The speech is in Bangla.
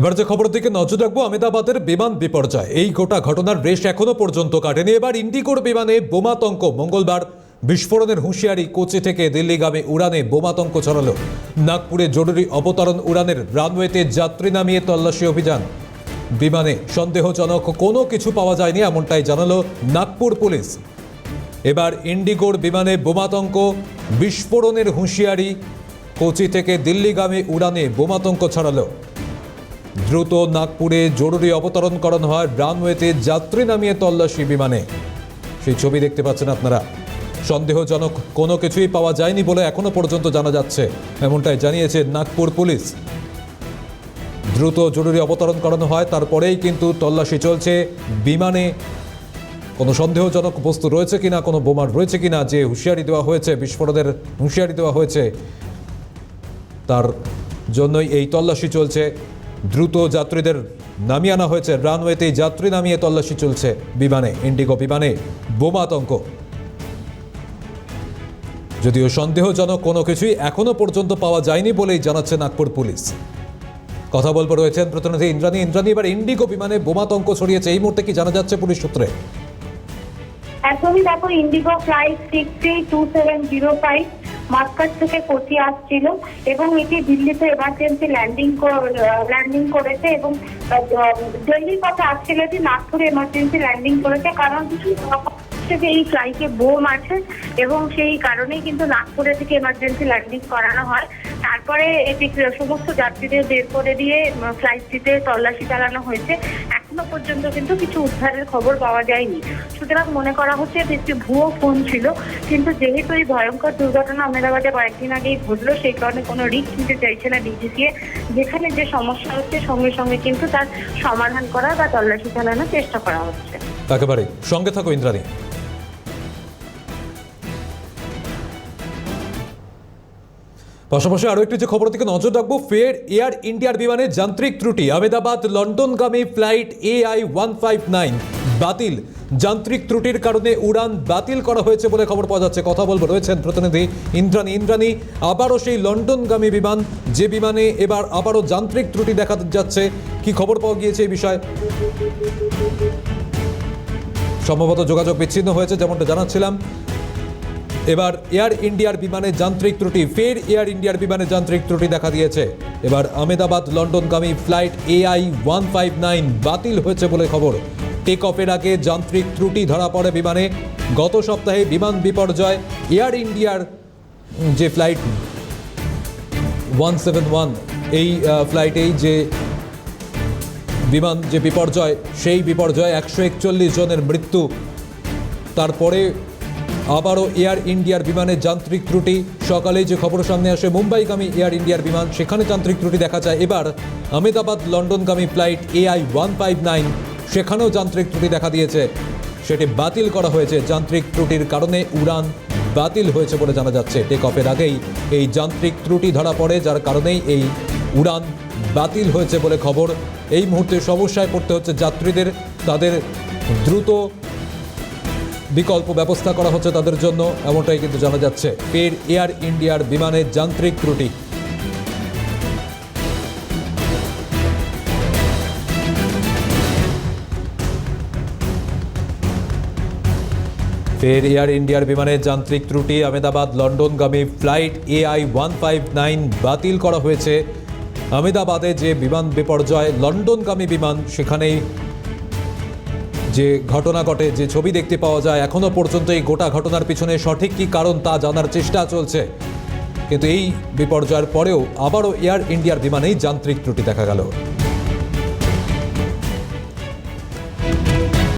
এবার যে খবর দিকে নজর রাখব আমেদাবাদের বিমান বিপর্যয়। এই গোটা ঘটনার রেশ এখনও পর্যন্ত কাটেনি। এবার ইন্ডিগোর বিমানে বোমাতঙ্ক মঙ্গলবার। বিস্ফোরণের হুঁশিয়ারি কোচি থেকে দিল্লিগামী উড়ানে বোমাতঙ্ক ছড়ালো। নাগপুরে জরুরি অবতরণ উড়ানের রানওয়েতে যাত্রী নামিয়ে তল্লাশি অভিযান। বিমানে সন্দেহজনক কোনো কিছু পাওয়া যায়নি এমনটাই জানালো নাগপুর পুলিশ। এবার ইন্ডিগোর বিমানে বোমাতঙ্ক, বিস্ফোরণের হুঁশিয়ারি কোচি থেকে দিল্লিগামী উড়ানে বোমাতঙ্ক ছড়ালো। দ্রুত নাগপুরে জরুরি অবতরণ করানো হয় রানওয়েতে যাত্রী নামিয়ে তল্লাশি বিমানে। সেই ছবি দেখতে পাচ্ছেন আপনারা। সন্দেহজনক কোনো কিছুই পাওয়া যায়নি বলে এখনও পর্যন্ত জানা যাচ্ছে। এমনটাই জানিয়েছে নাগপুর পুলিশ। দ্রুত জরুরি অবতরণ করানো হয়, তারপরেই কিন্তু তল্লাশি চলছে বিমানে। কোনো সন্দেহজনক বস্তু রয়েছে কিনা, কোনো বোমার রয়েছে কিনা, যে হুঁশিয়ারি দেওয়া হয়েছে, বিস্ফোরণের হুঁশিয়ারি দেওয়া হয়েছে, তার জন্যই এই তল্লাশি চলছে। দ্রুত যাত্রীদের নামিয়ে আনা হয়েছে। রানওয়েতেই যাত্রী নামিয়ে তল্লাশি চলছে বিমানে। ইন্ডিগো বিমানে বোমাতঙ্ক যদিও সন্দেহজনক কোনো কিছুই এখনও পর্যন্ত পাওয়া যায়নি বলেই জানাচ্ছে নাগপুর পুলিশ। কথা বলব রয়েছেন প্রতিনিধি ইন্দ্রাণী। ইন্দ্রাণী, এবার ইন্ডিগো বিমানে বোমাতঙ্ক ছড়িয়েছে। এই মুহূর্তে কি জানা যাচ্ছে পুলিশ সূত্রে? একদমই দেখো, IndiGo flight six three two seven zero five. Muscat থেকে কোচি আসছিল এবং এটি দিল্লিতে এমার্জেন্সি ল্যান্ডিং ল্যান্ডিং করেছে এবং দিল্লির পথে আসছিল যে নাগপুরে এমার্জেন্সি ল্যান্ডিং করেছে, কারণ হচ্ছে যে এই ফ্লাইটে বোম আছে এবং সেই কারণেই কিন্তু নাগপুরে থেকে এমার্জেন্সি ল্যান্ডিং করানো হয়। তারপরে এটি সমস্ত যাত্রীদের বের করে দিয়ে ফ্লাইটটিতে তল্লাশি চালানো হয়েছে। এখনও পর্যন্ত কিন্তু কিছু উদ্ধারের খবর পাওয়া যায়নি। সুতরাং মনে করা হচ্ছে এটি একটি ভুয়ো ফোন ছিল। কিন্তু যেহেতু এই ভয়ঙ্কর দুর্ঘটনা আহমেদাবাদে কয়েকদিন আগেই ঘটলো, সেই কারণে কোনো রিস্ক নিতে চাইছে না ডিজিসিএ যেখানে যে সমস্যা হচ্ছে, সঙ্গে সঙ্গে কিন্তু তার সমাধান করা বা তল্লাশি চালানোর চেষ্টা করা হচ্ছে। একেবারে। সঙ্গে থাকো ইন্দ্রাণী। পাশাপাশি আরও একটি যে খবর থেকে নজর রাখব, ফের এয়ার ইন্ডিয়ার বিমানে যান্ত্রিক ত্রুটি Ahmedabad লন্ডনগামী flight AI one five nine. বাতিল। যান্ত্রিক ত্রুটির কারণে উড়ান বাতিল করা হয়েছে বলে খবর পাওয়া যাচ্ছে। কথা বলব, রয়েছেন প্রতিনিধি ইন্দ্রাণী। ইন্দ্রাণী, আবারও সেই লন্ডনগামী বিমান, যে বিমানে এবার আবারও যান্ত্রিক ত্রুটি দেখা যাচ্ছে, কি খবর পাওয়া গিয়েছে এই বিষয়ে? সম্ভবত যোগাযোগ বিচ্ছিন্ন হয়েছে, যেমনটা জানাচ্ছিলাম। এবার এয়ার ইন্ডিয়ার বিমানে যান্ত্রিক ত্রুটি, ফের এয়ার ইন্ডিয়ার বিমানে যান্ত্রিক ত্রুটি দেখা দিয়েছে। এবার Ahmedabad লন্ডনগামী flight AI one five nine বাতিল হয়েছে বলে খবর। টেক অফের আগে যান্ত্রিক ত্রুটি ধরা পড়ে বিমানে। গত সপ্তাহে বিমান বিপর্যয়, এয়ার ইন্ডিয়ার যে ফ্লাইট ওয়ান সেভেন ওয়ান, এই ফ্লাইটেই যে বিমান যে বিপর্যয়, সেই বিপর্যয় একশো একচল্লিশ জনের মৃত্যু। তারপরে আবারও এয়ার ইন্ডিয়ার বিমানের যান্ত্রিক ত্রুটি। সকালে যে খবর সামনে আসে, মুম্বাইগামী এয়ার ইন্ডিয়ার বিমান, সেখানে যান্ত্রিক ত্রুটি দেখা যায়। এবার Ahmedabad, লন্ডনগামী flight AI one five nine, সেখানেও যান্ত্রিক ত্রুটি দেখা দিয়েছে। সেটি বাতিল করা হয়েছে। যান্ত্রিক ত্রুটির কারণে উড়ান বাতিল হয়েছে বলে জানা যাচ্ছে। টেক অফের আগেই এই যান্ত্রিক ত্রুটি ধরা পড়ে, যার কারণেই এই উড়ান বাতিল হয়েছে বলে খবর। এই মুহূর্তে সমস্যায় পড়তে হচ্ছে যাত্রীদের। তাদের দ্রুত বিকল্প ব্যবস্থা করা হচ্ছে তাদের জন্য, এমনটাই কিন্তু জানা যাচ্ছে। ফের এয়ার ইন্ডিয়ার বিমানের যান্ত্রিক ত্রুটি। ফের এয়ার ইন্ডিয়ার বিমানের যান্ত্রিক ত্রুটি, Ahmedabad লন্ডনগামী flight AI one five nine বাতিল করা হয়েছে। আহমেদাবাদে যে বিমান বিপর্যয়, লন্ডনগামী বিমান, সেখানেই যে ঘটনা ঘটে, যে ছবি দেখতে পাওয়া যায় এখনও পর্যন্ত এই গোটা ঘটনার পিছনে সঠিক কী কারণ তা জানার চেষ্টা চলছে। কিন্তু এই বিপর্যয়ের পরেও আবারও এয়ার ইন্ডিয়ার বিমানেই যান্ত্রিক ত্রুটি দেখা গেল।